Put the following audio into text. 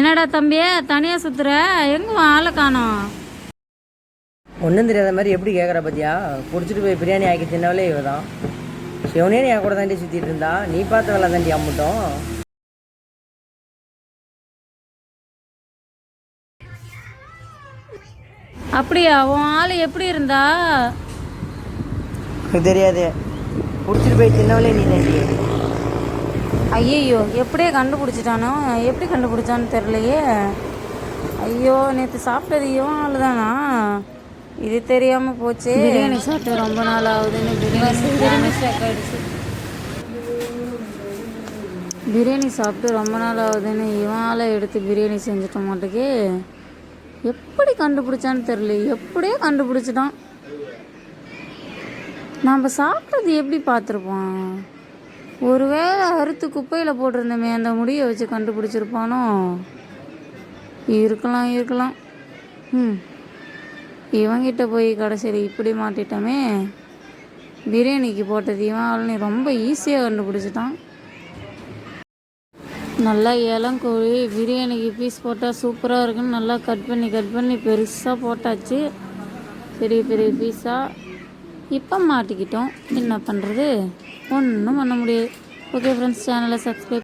என்னடா தம்பி தனியாக சுற்றுற எங்கே ஆளை காணோம்? ஒன்றும் தெரியாத மாதிரி எப்படி கேட்குற பத்தியா? பிடிச்சிட்டு போய் பிரியாணி ஆக்கி தின்னவளே இவ தான் சிவனே என் கூட தாண்டி சுற்றிட்டு இருந்தா. நீ பார்த்த வேலை தாண்டி அம்மட்டும் அப்படியா? உன் ஆள் எப்படி இருந்தா? தெரியாது. பிடிச்சிட்டு போய் தின்னவளே நீ தாண்டி. ஐயையோ எப்படியே கண்டுபிடிச்சிட்டானோ? எப்படி கண்டுபிடிச்சான்னு தெரிலையே ஐயோ நேற்று சாப்பிட்டது இவன் ஆள் தானா இது தெரியாமல் போச்சு. பிரியாணி சாப்பிட்டு ரொம்ப நாள் ஆகுதுன்னு பிரியாணி பிரியாணி சாப்பிட்டு ரொம்ப நாள் ஆகுதுன்னு இவன் ஆளை எடுத்து பிரியாணி செஞ்சுட்ட மாட்டேக்கு எப்படி கண்டுபிடிச்சான்னு தெரியல. எப்படியே கண்டுபிடிச்சிட்டான். நாம் சாப்பிட்டது எப்படி பார்த்துருப்போம்? ஒருவேளை அறுத்து குப்பையில் போட்டிருந்தோமே அந்த முடியை வச்சு கண்டுபிடிச்சிருப்பானோ? இருக்கலாம் இருக்கலாம். ம் இவங்கிட்ட போய் கடைசியில் இப்படி மாட்டிட்டோமே. பிரியாணிக்கு போட்டது இவன் ஆளுன்னு ரொம்ப ஈஸியாக கண்டுபிடிச்சிட்டான். நல்லா இளங்கோழி பிரியாணிக்கு பீஸ் போட்டால் சூப்பராக இருக்குன்னு நல்லா கட் பண்ணி கட் பண்ணி பெருசாக போட்டாச்சு. பெரிய பெரிய பீஸாக இப்போ மாட்டிக்கிட்டோம். என்ன பண்ணுறது ஒன்றும் பண்ண முடியாது. ஓகே ஃப்ரெண்ட்ஸ் சேனலை சப்ஸ்கிரைப்